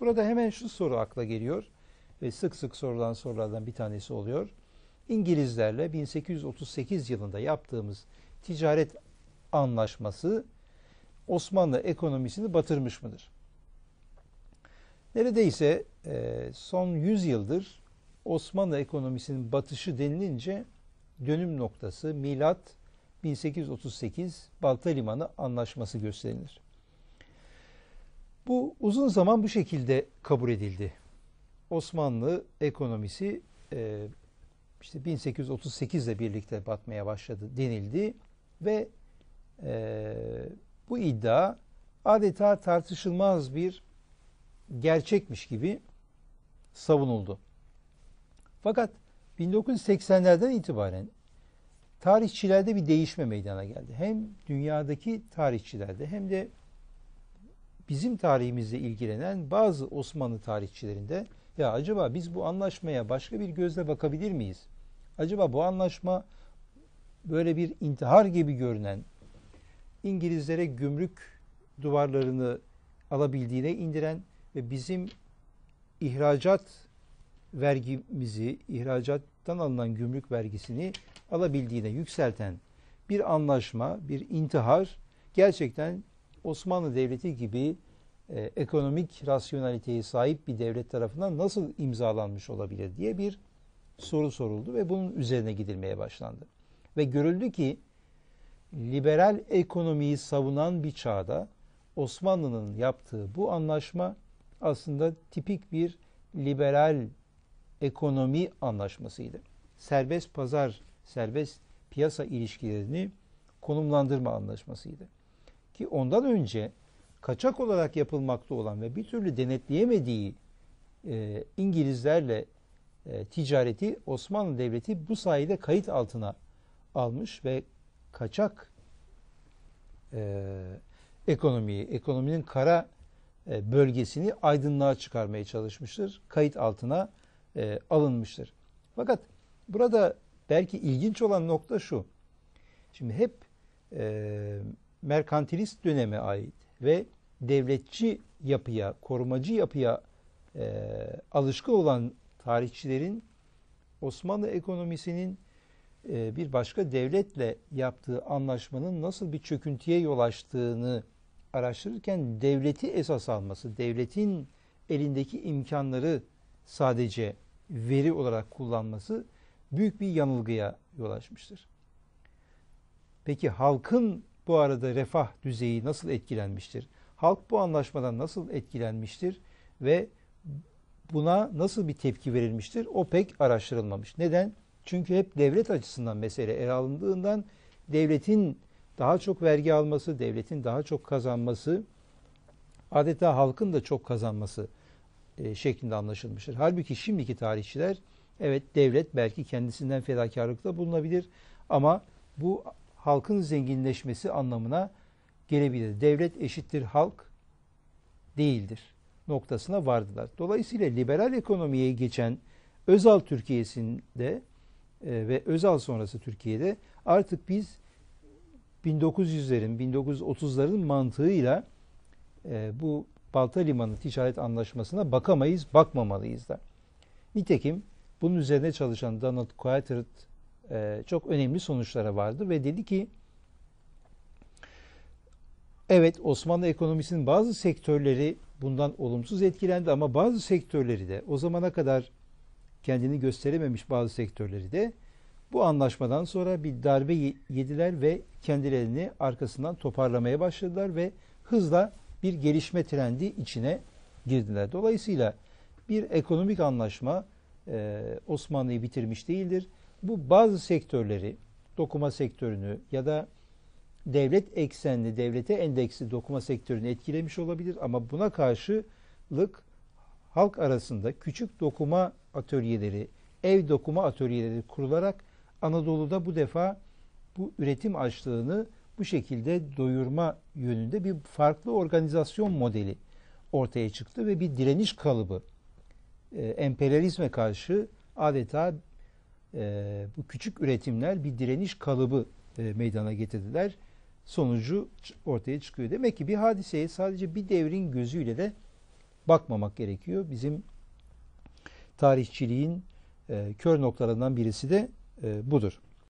Burada hemen şu soru akla geliyor ve sık sık sorulan sorulardan bir tanesi oluyor. İngilizlerle 1838 yılında yaptığımız ticaret anlaşması Osmanlı ekonomisini batırmış mıdır? Neredeyse e, son 100 yıldır Osmanlı ekonomisinin batışı denilince dönüm noktası milat 1838 Balta Limanı Anlaşması gösterilir. Bu uzun zaman bu şekilde kabul edildi. Osmanlı ekonomisi e, işte 1838 ile birlikte batmaya başladı denildi ve e, bu iddia adeta tartışılmaz bir gerçekmiş gibi savunuldu. Fakat 1980'lerden itibaren tarihçilerde bir değişme meydana geldi. Hem dünyadaki tarihçilerde hem de bizim tarihimizle ilgilenen bazı Osmanlı tarihçilerinde ya acaba biz bu anlaşmaya başka bir gözle bakabilir miyiz? Acaba bu anlaşma böyle bir intihar gibi görünen İngilizlere gümrük duvarlarını alabildiğine indiren ve bizim ihracat vergimizi, ihracattan alınan gümrük vergisini alabildiğine yükselten bir anlaşma, bir intihar gerçekten Osmanlı Devleti gibi e, ekonomik rasyonaliteye sahip bir devlet tarafından nasıl imzalanmış olabilir diye bir soru soruldu ve bunun üzerine gidilmeye başlandı. Ve görüldü ki liberal ekonomiyi savunan bir çağda Osmanlı'nın yaptığı bu anlaşma aslında tipik bir liberal ekonomi anlaşmasıydı. Serbest pazar, serbest piyasa ilişkilerini konumlandırma anlaşmasıydı. Ki ondan önce kaçak olarak yapılmakta olan ve bir türlü denetleyemediği e, İngilizlerle e, ticareti Osmanlı Devleti bu sayede kayıt altına almış ve kaçak e, ekonomiyi, ekonominin kara e, bölgesini aydınlığa çıkarmaya çalışmıştır. Kayıt altına e, alınmıştır. Fakat burada belki ilginç olan nokta şu. Şimdi hep e, merkantilist döneme ait ve devletçi yapıya, korumacı yapıya e, alışkın olan tarihçilerin Osmanlı ekonomisinin e, bir başka devletle yaptığı anlaşmanın nasıl bir çöküntüye yol açtığını araştırırken devleti esas alması, devletin elindeki imkanları sadece veri olarak kullanması büyük bir yanılgıya yol açmıştır. Peki halkın bu arada refah düzeyi nasıl etkilenmiştir? Halk bu anlaşmadan nasıl etkilenmiştir ve buna nasıl bir tepki verilmiştir? O pek araştırılmamış. Neden? Çünkü hep devlet açısından mesele ele alındığından devletin daha çok vergi alması, devletin daha çok kazanması, adeta halkın da çok kazanması e, şeklinde anlaşılmıştır. Halbuki şimdiki tarihçiler evet devlet belki kendisinden fedakarlıkta bulunabilir ama bu halkın zenginleşmesi anlamına gelebilir. Devlet eşittir halk değildir noktasına vardılar. Dolayısıyla liberal ekonomiye geçen Özal Türkiye'sinde e, ve Özal sonrası Türkiye'de artık biz 1900'lerin, 1930'ların mantığıyla e, bu Balta Limanı ticaret anlaşmasına bakamayız, bakmamalıyız da. Nitekim bunun üzerine çalışan Donald Quaitert e, çok önemli sonuçlara vardı ve dedi ki evet Osmanlı ekonomisinin bazı sektörleri bundan olumsuz etkilendi ama bazı sektörleri de o zamana kadar kendini gösterememiş bazı sektörleri de bu anlaşmadan sonra bir darbe yediler ve kendilerini arkasından toparlamaya başladılar ve hızla bir gelişme trendi içine girdiler. Dolayısıyla bir ekonomik anlaşma e, Osmanlı'yı bitirmiş değildir. Bu bazı sektörleri, dokuma sektörünü ya da devlet eksenli, devlete endeksli dokuma sektörünü etkilemiş olabilir. Ama buna karşılık halk arasında küçük dokuma atölyeleri, ev dokuma atölyeleri kurularak Anadolu'da bu defa bu üretim açlığını bu şekilde doyurma yönünde bir farklı organizasyon modeli ortaya çıktı ve bir direniş kalıbı e, emperyalizme karşı adeta e, bu küçük üretimler bir direniş kalıbı e, meydana getirdiler. Sonucu ortaya çıkıyor. Demek ki bir hadiseye sadece bir devrin gözüyle de bakmamak gerekiyor. Bizim tarihçiliğin e, kör noktalarından birisi de e, budur.